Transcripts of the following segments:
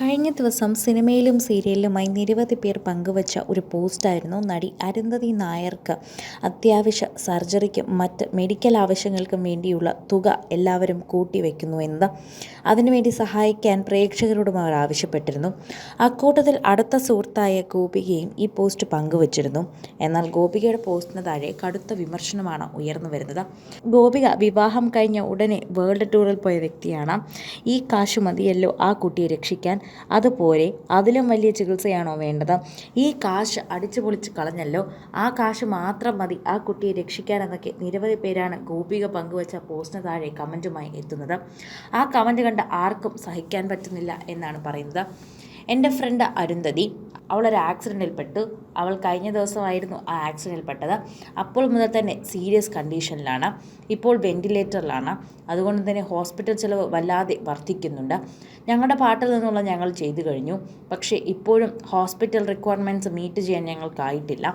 കഴിഞ്ഞ ദിവസം സിനിമയിലും സീരിയലിലുമായി നിരവധി പേർ പങ്കുവച്ച ഒരു പോസ്റ്റായിരുന്നു നടി അരുന്ധതി നായർക്ക്. അത്യാവശ്യ സർജറിക്കും മറ്റ് മെഡിക്കൽ ആവശ്യങ്ങൾക്കും വേണ്ടിയുള്ള തുക എല്ലാവരും കൂട്ടിവെക്കുന്നു എന്നത് അതിനുവേണ്ടി സഹായിക്കാൻ പ്രേക്ഷകരോടും അവർ ആവശ്യപ്പെട്ടിരുന്നു. അക്കൂട്ടത്തിൽ അടുത്ത സുഹൃത്തായ ഗോപികയും ഈ പോസ്റ്റ് പങ്കുവച്ചിരുന്നു. എന്നാൽ ഗോപികയുടെ പോസ്റ്റിന് താഴെ കടുത്ത വിമർശനമാണ് ഉയർന്നു വരുന്നത്. ഗോപിക വിവാഹം കഴിഞ്ഞ ഉടനെ വേൾഡ് ടൂറിൽ പോയ വ്യക്തിയാണ്. ഈ കാശ് മതിയല്ലോ ആ കുട്ടിയെ രക്ഷിക്കാൻ അതുപോലെ അതിലും വലിയ ചികിത്സയാണോ വേണ്ടത്? ഈ കാശ് അടിച്ചു പൊളിച്ച് കളഞ്ഞല്ലോ. ആ കാശ് മാത്രം മതി. ആ കുട്ടിയെ രക്ഷിക്കാനെന്നൊക്കെ നിരവധി പേരാണ് ഗോപിക പങ്കുവച്ച പോസ്റ്റിന് താഴെ കമന്റുമായി എത്തുന്നത്. ആ കമന്റ് കണ്ട് ആർക്കും സഹിക്കാൻ പറ്റുന്നില്ല എന്നാണ് പറയുന്നത്. എന്റെ ഫ്രണ്ട് അരുന്ധതി അവളൊരു ആക്സിഡന്റിൽപ്പെട്ടു അവൾ കഴിഞ്ഞ ദിവസമായിരുന്നു ആ ആക്സിഡന്റിൽപ്പെട്ടത് അപ്പോൾ മുതൽ തന്നെ സീരിയസ് കണ്ടീഷനിലാണ് ഇപ്പോൾ വെന്റിലേറ്ററിലാണ് അതുകൊണ്ട് തന്നെ ഹോസ്പിറ്റൽ ചിലവ് വല്ലാതെ വർദ്ധിക്കുന്നുണ്ട്. ഞങ്ങളുടെ പാട്ടിൽ നിന്നുള്ള ഞങ്ങൾ ചെയ്തു കഴിഞ്ഞു. പക്ഷേ ഇപ്പോഴും ഹോസ്പിറ്റൽ റിക്വയർമെന്റ്സ് മീറ്റ് ചെയ്യാൻ ഞങ്ങൾക്കായിട്ടില്ല.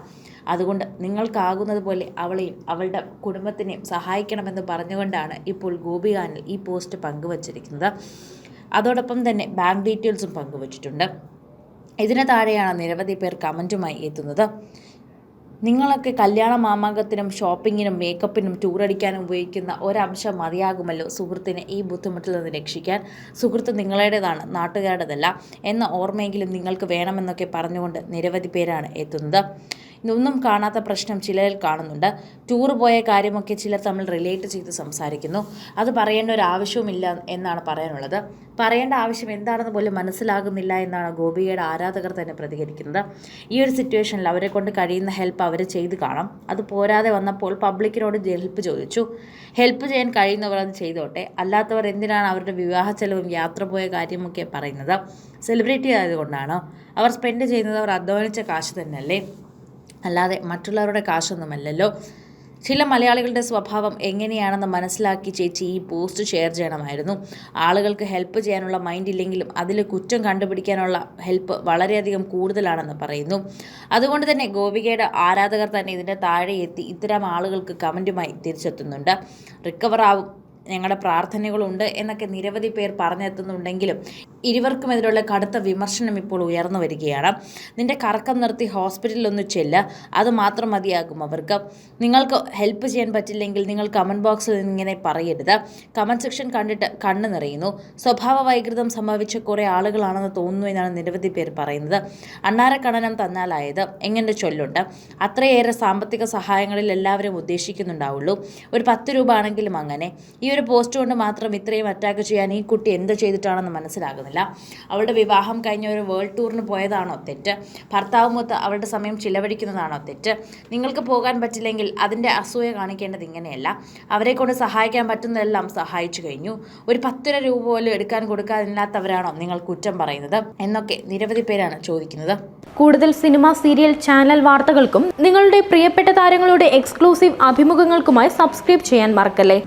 അതുകൊണ്ട് നിങ്ങൾക്കാകുന്നത് പോലെ അവളെയും അവളുടെ കുടുംബത്തിനെയും സഹായിക്കണമെന്ന് പറഞ്ഞുകൊണ്ടാണ് ഇപ്പോൾ ഗോപികാനിൽ ഈ പോസ്റ്റ് പങ്കുവച്ചിരിക്കുന്നത്. അതോടൊപ്പം തന്നെ ബാങ്ക് ഡീറ്റെയിൽസും പങ്കുവച്ചിട്ടുണ്ട്. ഇതിന് താഴെയാണ് നിരവധി പേർ കമന്റുമായി എത്തുന്നത്. നിങ്ങളൊക്കെ കല്യാണ മാമാങ്കത്തിനും ഷോപ്പിങ്ങിനും മേക്കപ്പിനും ടൂറടിക്കാനും ഉപയോഗിക്കുന്ന ഒരംശം മതിയാകുമല്ലോ സുഹൃത്തിനെ ഈ ബുദ്ധിമുട്ടിൽ നിന്ന് രക്ഷിക്കാൻ. സുഹൃത്ത് നിങ്ങളുടേതാണ് നാട്ടുകാരുടേതല്ല എന്ന ഓർമ്മയെങ്കിലും നിങ്ങൾക്ക് വേണമെന്നൊക്കെ പറഞ്ഞുകൊണ്ട് നിരവധി പേരാണ് എത്തുന്നത്. ഇതൊന്നും കാണാത്ത പ്രശ്നം ചിലരിൽ കാണുന്നുണ്ട്. ടൂർ പോയ കാര്യമൊക്കെ ചിലർ തമ്മിൽ റിലേറ്റ് ചെയ്ത് സംസാരിക്കുന്നു. അത് പറയേണ്ട ഒരു ആവശ്യവുമില്ല എന്നാണ് പറയാനുള്ളത്. പറയേണ്ട ആവശ്യം എന്താണെന്ന് പോലും മനസ്സിലാകുന്നില്ല എന്നാണ് ഗോപികയുടെ ആരാധകർ തന്നെ പ്രതികരിക്കുന്നത്. ഈ ഒരു സിറ്റുവേഷനിൽ അവരെ കൊണ്ട് കഴിയുന്ന ഹെൽപ്പ് അവർ ചെയ്ത് കാണാം. അത് പോരാതെ വന്നപ്പോൾ പബ്ലിക്കിനോട് ഹെൽപ്പ് ചോദിച്ചു. ഹെൽപ്പ് ചെയ്യാൻ കഴിയുന്നവർ അത് ചെയ്തോട്ടെ. അല്ലാത്തവർ എന്തിനാണ് അവരുടെ വിവാഹ ചെലവും യാത്ര പോയ കാര്യമൊക്കെ പറയുന്നത്? സെലിബ്രിറ്റി ആയതുകൊണ്ടാണ്? അവർ സ്പെൻഡ് ചെയ്യുന്നത് അവർ അധ്വാനിച്ച കാശ് തന്നെയല്ലേ? അല്ലാതെ മറ്റുള്ളവരുടെ കാശൊന്നുമല്ലല്ലോ. ചില മലയാളികളുടെ സ്വഭാവം എങ്ങനെയാണെന്ന് മനസ്സിലാക്കി ചേച്ചി ഈ പോസ്റ്റ് ഷെയർ ചെയ്യണമായിരുന്നു. ആളുകൾക്ക് ഹെൽപ്പ് ചെയ്യാനുള്ള മൈൻഡ് ഇല്ലെങ്കിലും അതിൽ കുറ്റം കണ്ടുപിടിക്കാനുള്ള ഹെൽപ്പ് വളരെയധികം കൂടുതലാണെന്ന് പറയുന്നു. അതുകൊണ്ട് തന്നെ ഗോപികയുടെ ആരാധകർ തന്നെ ഇതിന്റെ താഴെ എത്തി ഇത്തരം ആളുകൾക്ക് കമന്റുമായി തിരിച്ചെത്തുന്നുണ്ട്. റിക്കവർ ആവും ഞങ്ങളുടെ പ്രാർത്ഥനകളുണ്ട് എന്നൊക്കെ നിരവധി പേർ പറഞ്ഞെത്തുന്നുണ്ടെങ്കിലും ഇരുവർക്കുമെതിരുള്ള കടുത്ത വിമർശനം ഇപ്പോൾ ഉയർന്നു വരികയാണ്. നിന്റെ കറക്കം നിർത്തി ഹോസ്പിറ്റലിൽ ഒന്ന് ചെല്ല്. അത് മാത്രം മതിയാകും അവർക്ക്. നിങ്ങൾക്ക് ഹെൽപ്പ് ചെയ്യാൻ പറ്റില്ലെങ്കിൽ നിങ്ങൾ കമന്റ് ബോക്സിൽ ഇങ്ങനെ പറയരുത്. കമന്റ് സെക്ഷൻ കണ്ടിട്ട് കണ്ണു നിറയുന്നു. സ്വഭാവ വൈകൃതം സംഭവിച്ച കുറേ ആളുകളാണെന്ന് തോന്നുന്നു എന്നാണ് നിരവധി പേർ പറയുന്നത്. അണ്ണാരക്കണനം തന്നാലായത് എങ്ങനെ ചൊല്ലുണ്ട്? അത്രയേറെ സാമ്പത്തിക സഹായങ്ങളിൽ എല്ലാവരും ഉദ്ദേശിക്കുന്നുണ്ടാവുള്ളൂ. ഒരു പത്ത് രൂപ ആണെങ്കിലും അങ്ങനെ. ഈ ഒരു പോസ്റ്റ് കൊണ്ട് മാത്രം ഇത്രയും അറ്റാക്ക് ചെയ്യാൻ ഈ കുട്ടി എന്ത് ചെയ്തിട്ടാണെന്ന് മനസ്സിലാകുന്നില്ല. അവളുടെ വിവാഹം കഴിഞ്ഞ ഒരു വേൾഡ് ടൂറിന് പോയതാണോ തെറ്റ്? ഭർത്താവുമൊത്ത് അവളുടെ സമയം ചിലവഴിക്കുന്നതാണോ തെറ്റ്? നിങ്ങൾക്ക് പോകാൻ പറ്റില്ലെങ്കിൽ അതിന്റെ അസൂയ കാണിക്കേണ്ടത് ഇങ്ങനെയല്ല. അവരെ കൊണ്ട് സഹായിക്കാൻ പറ്റുന്നതെല്ലാം സഹായിച്ചു കഴിഞ്ഞു. ഒരു പത്ത് രൂപ പോലും എടുക്കാൻ കൊടുക്കാനില്ലാത്തവരാണോ നിങ്ങൾ കുറ്റം പറയുന്നത്? എന്നൊക്കെ നിരവധി പേരാണ് ചോദിക്കുന്നത്. കൂടുതൽ സിനിമ സീരിയൽ ചാനൽ വാർത്തകൾക്കും നിങ്ങളുടെ പ്രിയപ്പെട്ട താരങ്ങളുടെ എക്സ്ക്ലൂസീവ് അഭിമുഖങ്ങൾക്കുമായി സബ്സ്ക്രൈബ് ചെയ്യാൻ മറക്കല്ലേ?